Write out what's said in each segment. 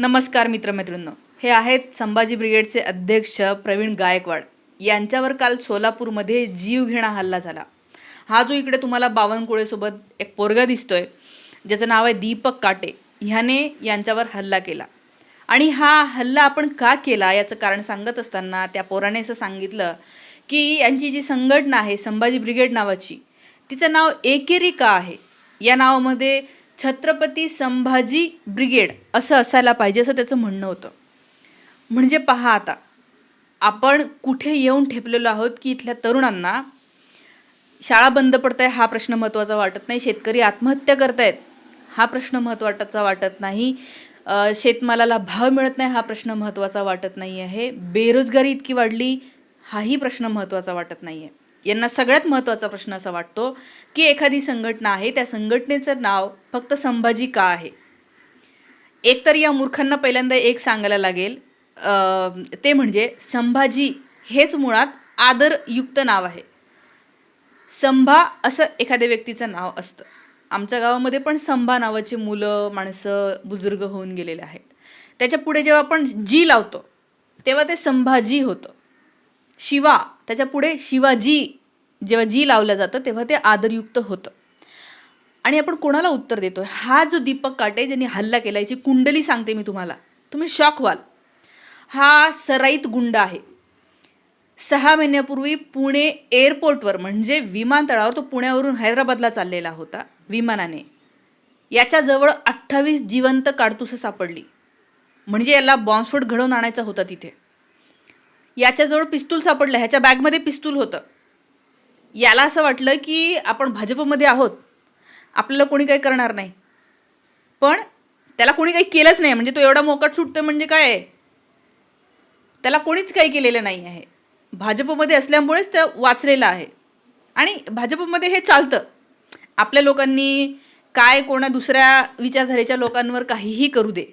नमस्कार मित्रमैत्रिणींनो. हे आहेत संभाजी ब्रिगेडचे अध्यक्ष प्रवीण गायकवाड. यांच्यावर काल सोलापूरमध्ये जीवघेणा हल्ला झाला. हा जो इकडे तुम्हाला बावनकुळेसोबत एक पोरगा दिसतोय ज्याचं नाव आहे दीपक काटे ह्याने यांच्यावर हल्ला केला. आणि हा हल्ला आपण का केला याचं कारण सांगत असताना त्या पोराने असं सांगितलं की यांची जी संघटना आहे संभाजी ब्रिगेड नावाची तिचं नाव एकेरी का आहे. या नावामध्ये छत्रपती संभाजी ब्रिगेड असं असायला पाहिजे असं त्याचं म्हणणं होतं. म्हणजे पहा आता आपण कुठे येऊन ठेपलेलो आहोत की इथल्या तरुणांना शाळा बंद पडत आहे हा प्रश्न महत्त्वाचा वाटत नाही शेतकरी आत्महत्या करतायत हा प्रश्न महत्त्वाचा वाटत नाही शेतमालाला भाव मिळत नाही हा प्रश्न महत्त्वाचा वाटत नाही आहे बेरोजगारी इतकी वाढली हाही प्रश्न महत्त्वाचा वाटत नाही आहे यांना सगळ्यात महत्त्वाचा प्रश्न असा वाटतो की एखादी संघटना आहे त्या संघटनेचं नाव फक्त संभाजी का आहे? एकतर या मूर्खांना पहिल्यांदा एक सांगायला लागेल. ते म्हणजे संभाजी हेच मुळात आदरयुक्त नाव आहे. संभा असं एखाद्या व्यक्तीचं नाव असतं. आमच्या गावामध्ये पण संभा नावाची मुलं माणसं बुजुर्ग होऊन गेलेले आहेत. त्याच्या पुढे जेव्हा आपण जी लावतो तेव्हा ते संभाजी होतं. शिवा त्याच्या पुढे शिवाजी जेव्हा जी लावलं जातं तेव्हा ते आदरयुक्त होतं. आणि आपण कोणाला उत्तर देतोय? हा जो दीपक काटे ज्यांनी हल्ला केला याची कुंडली सांगते मी तुम्हाला. तुम्ही शॉक व्हाल. हा सराईत गुंड आहे. सहा महिन्यापूर्वी पुणे एअरपोर्टवर म्हणजे विमानतळावर तो पुण्यावरून हैदराबादला चाललेला होता विमानाने. याच्याजवळ अठ्ठावीस जिवंत काडतुसं सापडली. म्हणजे याला बॉम्बस्फोट घडवून आणायचा होता तिथे. याच्याजवळ पिस्तूल सापडलं. ह्याच्या बॅगमध्ये पिस्तूल होतं. याला असं वाटलं की आपण भाजपमध्ये आहोत. आपल्याला कोणी काही करणार नाही. पण त्याला कोणी काही केलंच नाही. म्हणजे तो एवढा मोकट सुटतोय म्हणजे काय? आहे? त्याला कोणीच काही केलेलं नाही आहे. भाजपमध्ये असल्यामुळेच त्या वाचलेलं आहे. आणि भाजपमध्ये हे चालतं. आपल्या लोकांनी काय कोणा दुसऱ्या विचारधारेच्या लोकांवर काहीही करू दे.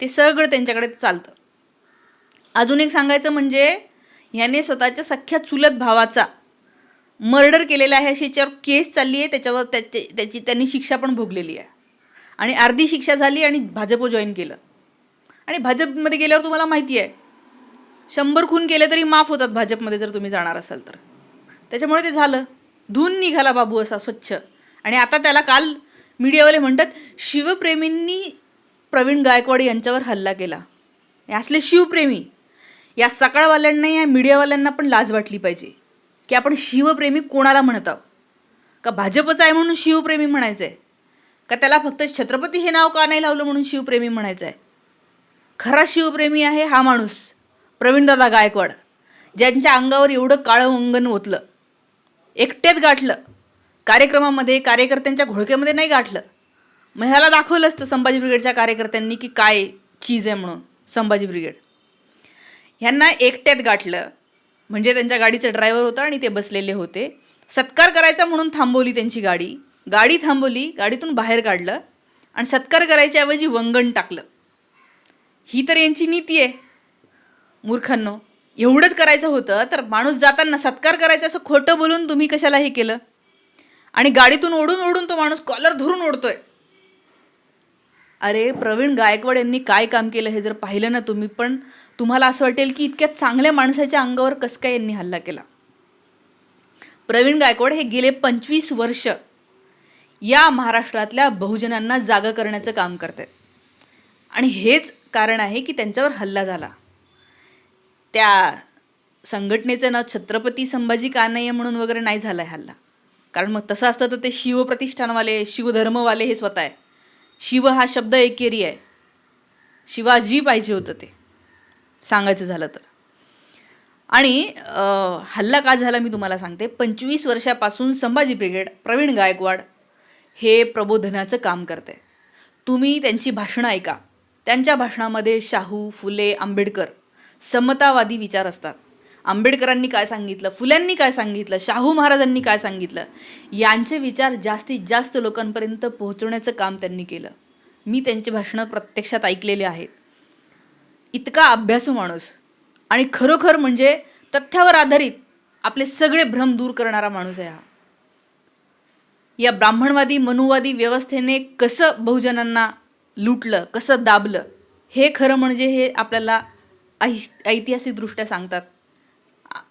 ते सगळं त्यांच्याकडे चालतं. अजून एक सांगायचं म्हणजे ह्याने स्वतःच्या सख्या चुलत भावाचा मर्डर केलेला आहे अशी याच्यावर केस चालली आहे त्याच्यावर त्याची त्याची त्यांनी शिक्षा पण भोगलेली आहे. आणि अर्धी शिक्षा झाली आणि भाजप जॉईन केलं. आणि भाजपमध्ये गेल्यावर तुम्हाला माहिती आहे शंभर खून केले तरी माफ होतात भाजपमध्ये जर तुम्ही जाणार असाल तर. त्याच्यामुळे ते झालं. धून निघाला बाबू असा स्वच्छ. आणि आता त्याला काल मीडियावाले म्हणतात शिवप्रेमींनी प्रवीण गायकवाड यांच्यावर हल्ला केला. हे असले शिवप्रेमी. या सकाळवाल्यांना या मीडियावाल्यांना पण लाज वाटली पाहिजे. की आपण शिवप्रेमी कोणाला म्हणत आहोत? का भाजपचं आहे म्हणून शिवप्रेमी म्हणायचं आहे का त्याला फक्त छत्रपती हे नाव का नाही लावलं म्हणून शिवप्रेमी म्हणायचं आहे खरा शिवप्रेमी आहे हा माणूस प्रवीणदादा गायकवाड ज्यांच्या अंगावर एवढं काळं अंगण ओतलं. एकट्यात गाठलं. कार्यक्रमामध्ये कार्यकर्त्यांच्या घोळक्यामध्ये नाही गाठलं. मग ह्याला दाखवलं असतं संभाजी ब्रिगेडच्या कार्यकर्त्यांनी की काय चीज आहे म्हणून संभाजी ब्रिगेड. ह्यांना एकट्यात गाठलं. म्हणजे त्यांच्या गाडीचा ड्रायव्हर होता आणि ते बसलेले होते. सत्कार करायचा म्हणून थांबवली त्यांची गाडी. गाडी थांबवली गाडीतून बाहेर काढलं आणि सत्कार करायच्याऐवजी वंगण टाकलं. ही तर यांची नीती आहे. मूर्खांनो एवढंच करायचं होतं तर माणूस जाताना सत्कार करायचा असं खोटं बोलून तुम्ही कशाला हे केलं? आणि गाडीतून ओढून ओढून तो माणूस कॉलर धरून ओढतोय. अरे प्रवीण गायकवाड यांनी काय काम केलं हे जर पाहिलं ना तुम्ही पण तुम्हाला असं वाटेल की इतक्या चांगल्या माणसाच्या अंगावर कसं काय यांनी हल्ला केला? प्रवीण गायकवाड हे गेले पंचवीस वर्ष या महाराष्ट्रातल्या बहुजनांना जागा करण्याचं काम करत आहेत आणि हेच कारण आहे की त्यांच्यावर हल्ला झाला. त्या संघटनेचं नाव छत्रपती संभाजी कानय्य म्हणून वगैरे नाही झाला आहे हल्ला. कारण मग तसं असतं तर ते शिवप्रतिष्ठानवाले शिवधर्मवाले हे स्वतः आहे शिव हा शब्द एकेरी आहे. शिवाजी पाहिजे होतं ते. सांगायचं झालं तर. आणि हल्ला का झाला मी तुम्हाला सांगते. पंचवीस वर्षापासून संभाजी ब्रिगेड प्रवीण गायकवाड हे प्रबोधनाचं काम करते. तुम्ही त्यांची भाषणं ऐका. त्यांच्या भाषणामध्ये शाहू फुले आंबेडकर समतावादी विचार असतात. आंबेडकरांनी काय सांगितलं? फुल्यांनी काय सांगितलं? शाहू महाराजांनी काय सांगितलं? यांचे विचार जास्तीत जास्त लोकांपर्यंत पोहोचवण्याचं काम त्यांनी केलं. मी त्यांची भाषणं प्रत्यक्षात ऐकलेली आहेत. इतका अभ्यासू माणूस आणि खरोखर म्हणजे तथ्यावर आधारित आपले सगळे भ्रम दूर करणारा माणूस आहे हा. या ब्राह्मणवादी मनुवादी व्यवस्थेने कसं बहुजनांना लुटलं कसं दाबलं हे खरं म्हणजे हे आपल्याला ऐ ऐतिहासिकदृष्ट्या सांगतात.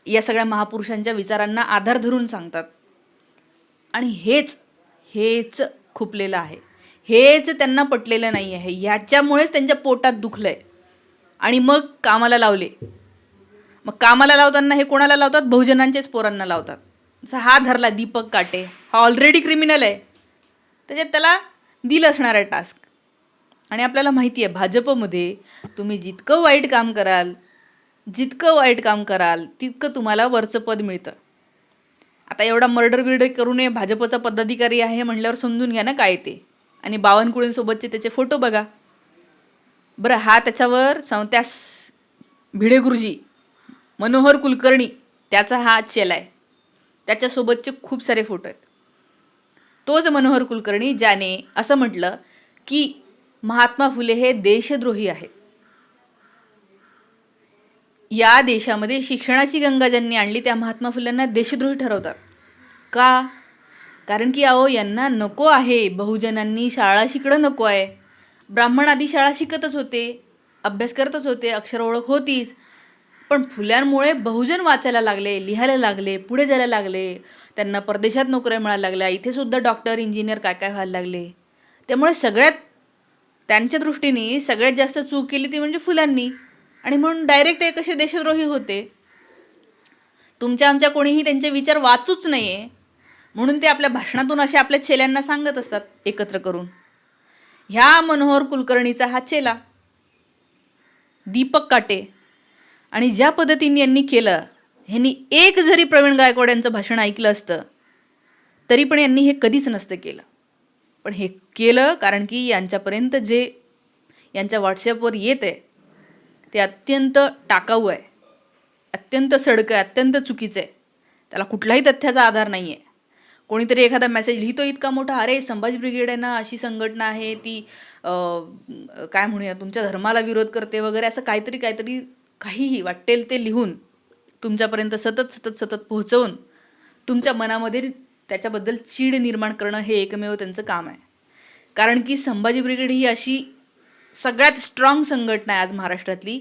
या सगळ्या महापुरुषांच्या विचारांना आधार धरून सांगतात. आणि हेच हेच खुपलेलं आहे. हेच त्यांना पटलेलं नाही आहे ह्याच्यामुळेच त्यांच्या पोटात दुखलं आहे आणि मग कामाला लावले. मग कामाला लावताना हे कोणाला लावतात? बहुजनांचेच पोरांना लावतात. जसं हा धरला दीपक काटे. हा ऑलरेडी क्रिमिनल आहे. त्याच्यात त्याला दिलं असणार आहे टास्क आणि आपल्याला माहिती आहे भाजपमध्ये तुम्ही जितकं वाईट काम कराल जितकं वाईट काम कराल तितकं तुम्हाला वरचं पद मिळतं. आता एवढा मर्डर बिर्डर करू नये भाजपचा पदाधिकारी आहे म्हटल्यावर समजून घ्या ना काय ते. आणि बावनकुळेंसोबतचे त्याचे फोटो बघा. बरं हा त्याच्यावर सं त्यास भिडे गुरुजी मनोहर कुलकर्णी त्याचा हा चेला आहे. त्याच्यासोबतचे खूप सारे फोटो आहेत. तोच मनोहर कुलकर्णी ज्याने असं म्हटलं की महात्मा फुले हे देशद्रोही आहेत. या देशामध्ये शिक्षणाची गंगा ज्यांनी आणली त्या महात्मा फुल्यांना देशद्रोही ठरवतात. का? कारण की अहो यांना नको आहे. बहुजनांनी शाळा शिकणं नको आहे. ब्राह्मण आधी शाळा शिकतच होते अभ्यास करतच होते अक्षर ओळख होतीच. पण फुल्यांमुळे बहुजन वाचायला लागले लिहायला लागले पुढे जायला लागले. त्यांना परदेशात नोकऱ्या मिळायला लागल्या. इथे सुद्धा डॉक्टर इंजिनियर काय काय व्हायला लागले. त्यामुळे सगळ्यात त्यांच्या दृष्टीने सगळ्यात जास्त चूक केली ती म्हणजे फुलांनी आणि म्हणून डायरेक्ट ते कसे देशद्रोही होते? तुमच्या आमच्या कोणीही त्यांचे विचार वाचूच नाही आहे म्हणून ते आपल्या भाषणातून असे आपल्या चेल्यांना सांगत असतात एकत्र करून. ह्या मनोहर कुलकर्णीचा हा चेला दीपक काटे. आणि ज्या पद्धतीने यांनी केलं ह्यांनी एक जरी प्रवीण गायकवाड यांचं भाषण ऐकलं असतं तरी पण यांनी हे कधीच नसतं केलं. पण हे केलं कारण की यांच्यापर्यंत जे यांच्या व्हॉट्सॲपवर येत आहे ते अत्यंत टाकाऊ आहे. अत्यंत सडकं आहे अत्यंत चुकीचं आहे. त्याला कुठलाही तथ्याचा आधार नाही आहे कोणीतरी एखादा मेसेज लिहितो इतका मोठा अरे संभाजी ब्रिगेड आहे ना अशी संघटना आहे ती काय म्हणूया तुमच्या धर्माला विरोध करते वगैरे असं काहीतरी काहीतरी काहीही वाटेल ते लिहून तुमच्यापर्यंत सतत सतत सतत पोहोचवून तुमच्या मनामध्ये त्याच्याबद्दल चीड निर्माण करणं हे एकमेव त्यांचं काम आहे. कारण की संभाजी ब्रिगेड ही अशी सगळ्यात स्ट्रॉंग संघटना आहे आज महाराष्ट्रातली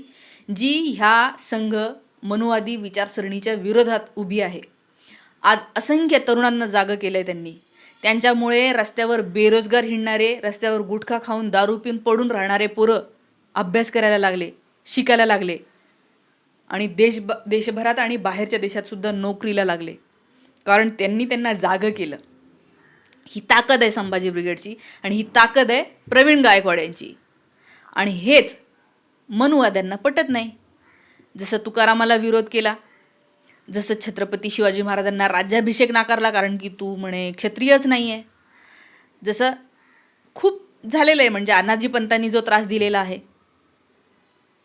जी ह्या संघ मनुवादी विचारसरणीच्या विरोधात उभी आहे. आज असंख्य तरुणांना जागं केलं आहे त्यांनी. त्यांच्यामुळे रस्त्यावर बेरोजगार हिंडणारे रस्त्यावर गुटखा खाऊन दारू पिऊन पडून राहणारे पोरं अभ्यास करायला लागले शिकायला लागले. आणि देश देशभरात आणि बाहेरच्या देशातसुद्धा नोकरीला लागले. कारण त्यांनी त्यांना जागं केलं. ही ताकद आहे संभाजी ब्रिगेडची आणि ही ताकद आहे प्रवीण गायकवाड यांची. आणि हेच मनुवाद्यांना पटत नाही. जसं तुकारामाला विरोध केला जसं छत्रपती शिवाजी महाराजांना राज्याभिषेक नाकारला कारण की तू म्हणे क्षत्रियच नाही आहे जसं खूप झालेलं आहे म्हणजे अनाजी पंतांनी जो त्रास दिलेला आहे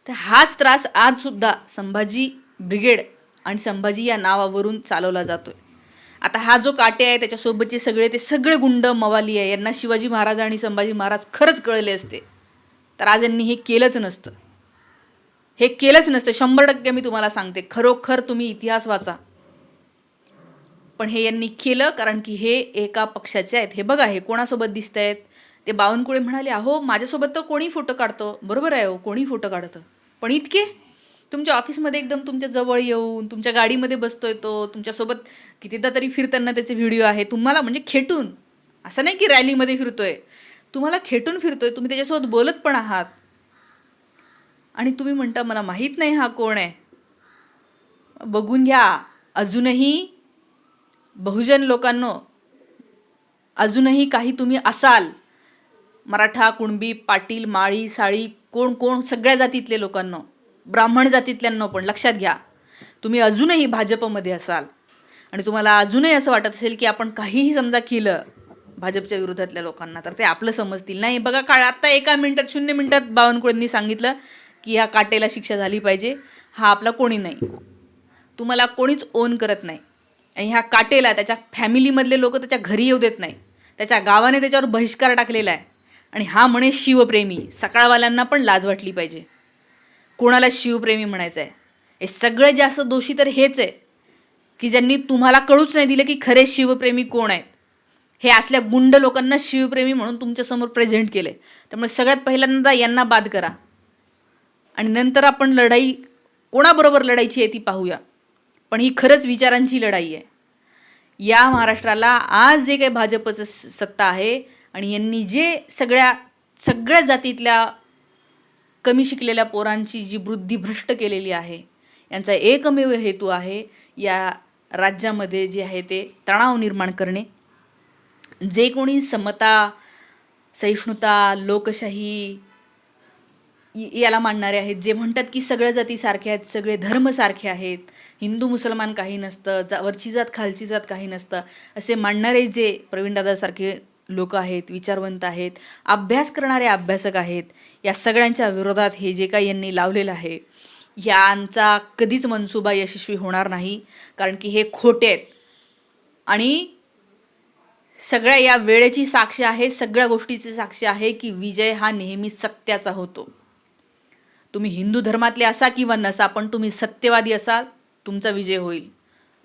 तर हाच त्रास आजसुद्धा संभाजी ब्रिगेड आणि संभाजी या नावावरून चालवला जातोय. आता हा जो काटे आहे त्याच्यासोबतचे सगळे ते सगळे गुंड मवाली आहे यांना शिवाजी महाराज आणि संभाजी महाराज खरंच कळले असते. तर आज यांनी हे केलंच नसतं. हे केलंच नसतं. शंभर टक्के मी तुम्हाला सांगते. खरोखर तुम्ही इतिहास वाचा. पण हे यांनी केलं कारण की हे एका पक्षाचे आहेत. हे बघा हे कोणासोबत दिसत आहेत ते बावनकुळे म्हणाले अहो माझ्यासोबत तर कोणी फोटो काढतो. बरोबर आहे हो कोणी फोटो काढतं? पण इतके? तुमच्या ऑफिसमध्ये एकदम तुमच्या जवळ येऊन तुमच्या गाडीमध्ये बसतोय तो तुमच्यासोबत कितीदा तरी फिरताना त्याचे व्हिडिओ आहे. तुम्हाला म्हणजे खेटून. असं नाही की रॅलीमध्ये फिरतोय. तुम्हाला खेटून फिरतोय तुम्ही त्याच्यासोबत बोलत पण आहात. आणि तुम्ही म्हणता मला माहीत नाही हा कोण आहे. बघून घ्या अजूनही बहुजन लोकांनो अजूनही काही तुम्ही असाल मराठा कुणबी पाटील माळी साळी कोण कोण सगळ्या जातीतले लोकांनो ब्राह्मण जातीतल्यांनो पण लक्षात घ्या तुम्ही अजूनही भाजपमध्ये असाल. आणि तुम्हाला अजूनही असं वाटत असेल की आपण काहीही समजा केलं भाजपच्या विरोधातल्या लोकांना. तर ते आपलं समजतील. नाही बघा काळ आत्ता एका मिनिटात शून्य मिनिटात बावनकुळेंनी सांगितलं की ह्या काटेला शिक्षा झाली पाहिजे. हा आपला कोणी नाही. तुम्हाला कोणीच ओन करत नाही. आणि ह्या काटेला त्याच्या फॅमिलीमधले लोक त्याच्या घरी येऊ देत नाही. त्याच्या गावाने त्याच्यावर बहिष्कार टाकलेला आहे. आणि हा म्हणे शिवप्रेमी. सकाळवाल्यांना पण लाज वाटली पाहिजे. कोणाला शिवप्रेमी म्हणायचं आहे हे सगळ्यात जास्त दोषी तर हेच आहे. की ज्यांनी तुम्हाला कळूच नाही दिलं की खरे शिवप्रेमी कोण आहेत? हे असल्या गुंड लोकांना शिवप्रेमी म्हणून तुमच्यासमोर प्रेझेंट केले त्यामुळे सगळ्यात पहिल्यांदा यांना बाद करा. आणि नंतर आपण लढाई कोणाबरोबर लढायची आहे ती पाहूया. पण ही खरंच विचारांची लढाई आहे. या महाराष्ट्राला आज जे काही भाजपचं स- सत्ता आहे आणि यांनी जे सगळ्या सगळ्या जातीतल्या कमी शिकलेल्या पोरांची जी वृद्धी भ्रष्ट केलेली आहे यांचा एकमेव हेतू आहे या राज्यामध्ये जे आहे ते तणाव निर्माण करणे. जे कोणी समता सहिष्णुता लोकशाही याला मानणारे आहेत. जे म्हणतात की सगळ्या जाती सारख्या आहेत सगळे धर्म सारखे आहेत. हिंदू मुसलमान काही नसतं जा वरची जात खालची जात काही नसतं. असे मानणारे जे प्रवीणदादासारखे लोक आहेत विचारवंत आहेत अभ्यास करणारे अभ्यासक आहेत या सगळ्यांच्या विरोधात हे जे काही यांनी लावलेलं आहे यांचा कधीच मनसुबा यशस्वी होणार नाही. कारण की हे खोटे आहेत. आणि सगळ्या या वेळेची साक्ष आहे सगळ्या गोष्टीची साक्ष आहे की विजय हा नेहमी सत्याचा होतो. तुम्ही हिंदू धर्मातले असा किंवा नसा पण तुम्ही सत्यवादी असाल तुमचा विजय होईल.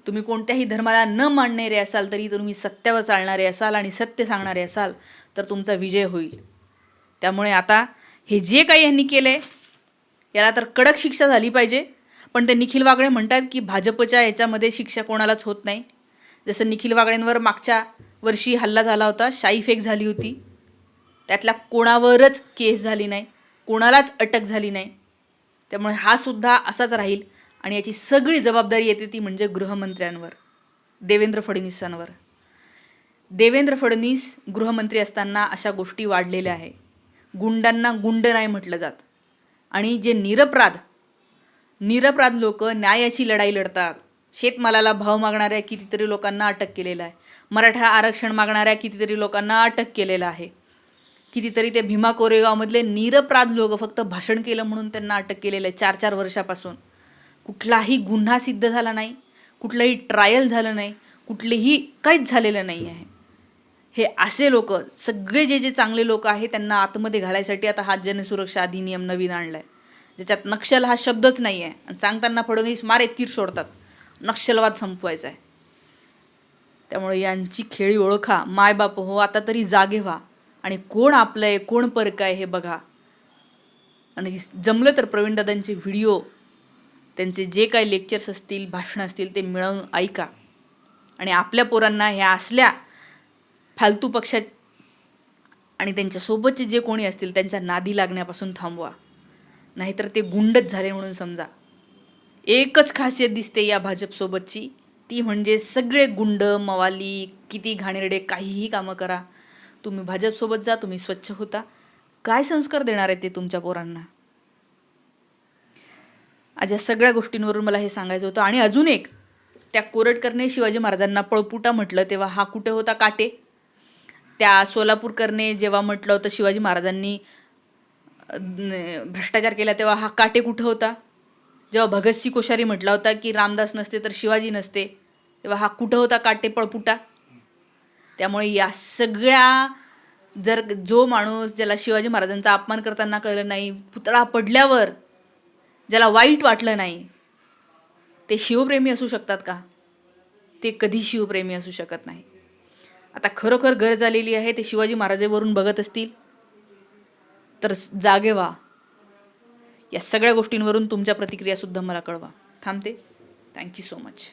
तुम्ही कोणत्याही धर्माला न मानणारे असाल तरी तुम्ही सत्यावर चालणारे असाल आणि सत्य सांगणारे असाल तर तुमचा विजय होईल. त्यामुळे आता हे जे काही यांनी केलं आहे याला तर कडक शिक्षा झाली पाहिजे. पण ते निखिल वागळे म्हणतात की भाजपच्या याच्यामध्ये शिक्षा कोणालाच होत नाही. जसं निखिल वागळेंवर मागच्या वर्षी हल्ला झाला होता शाई फेक झाली होती. त्यातल्या कोणावरच केस झाली नाही कोणालाच अटक झाली नाही. त्यामुळे हा सुद्धा असाच राहील आणि याची सगळी जबाबदारी येते ती म्हणजे गृहमंत्र्यांवर देवेंद्र फडणवीसांवर. देवेंद्र फडणवीस गृहमंत्री असताना अशा गोष्टी वाढलेल्या आहे. गुंडांना गुंड नाही म्हटलं जात. आणि जे निरपराध निरपराध लोक न्यायाची लढाई लढतात शेतमालाला भाव मागणाऱ्या कितीतरी लोकांना अटक केलेलं आहे. मराठा आरक्षण मागणाऱ्या कितीतरी लोकांना अटक केलेलं आहे. कितीतरी ते भीमा कोरेगावमधले निरपराध लोक फक्त भाषण केलं म्हणून त्यांना अटक केलेलं आहे चार चार वर्षापासून. कुठलाही गुन्हा सिद्ध झाला नाही कुठलंही ट्रायल झालं नाही कुठलेही काहीच झालेलं नाही आहे. हे असे लोक सगळे जे जे चांगले लोक आहेत त्यांना आतमध्ये घालायसाठी आता हा जनसुरक्षा अधिनियम नवीन आणला आहे ज्याच्यात नक्षल हा शब्दच नाही आहे आणि सांगताना फडणवीस मारे तीर सोडतात. नक्षलवाद संपवायचा आहे. त्यामुळे यांची खेळी ओळखा मायबाप हो आता तरी जागे व्हा. आणि कोण आपलं आहे कोण परक आहे हे बघा. आणि जमलं तर प्रवीणदादांचे व्हिडिओ त्यांचे जे काही लेक्चर्स असतील भाषणं असतील ते मिळवून ऐका. आणि आपल्या पोरांना ह्या असल्या फालतू पक्षा आणि त्यांच्यासोबतचे जे कोणी असतील त्यांच्या नादी लागण्यापासून थांबवा. नाहीतर ते गुंडच झाले म्हणून समजा. एकच खासियत दिसते या भाजपसोबतची. ती म्हणजे सगळे गुंड मवाली किती घाणेरडे काहीही कामं करा. तुम्ही भाजपसोबत जा तुम्ही स्वच्छ होता. काय संस्कार देणार आहे ते तुमच्या पोरांना? आज या सगळ्या गोष्टींवरून मला हे सांगायचं होतं. आणि अजून एक त्या कोरटकरने शिवाजी महाराजांना पळपुटा म्हटलं तेव्हा हा कुठे होता? काटे. त्या सोलापूरकरने जेव्हा म्हटलं होतं शिवाजी महाराजांनी भ्रष्टाचार केला तेव्हा हा काटे कुठं होता? जेव्हा भगतसिंग कोश्यारी म्हटला होता की रामदास नसते तर शिवाजी नसते तेव्हा हा कुठं होता काटे पळपुटा? त्यामुळे या सगळ्या जर जो माणूस ज्याला शिवाजी महाराजांचा अपमान करताना कळलं नाही पुतळा पडल्यावर ज्याला वाईट वाटलं नाही ते शिवप्रेमी असू शकतात का? ते कधी शिवप्रेमी असू शकत नाही. आता खरोखर गरज आलेली आहे ते शिवाजी महाराजावरून बघत असतील. तर जागे व्हा. या सगळ्या गोष्टींवरून तुमच्या प्रतिक्रियासुद्धा मला कळवा. थांबते. Thank you so much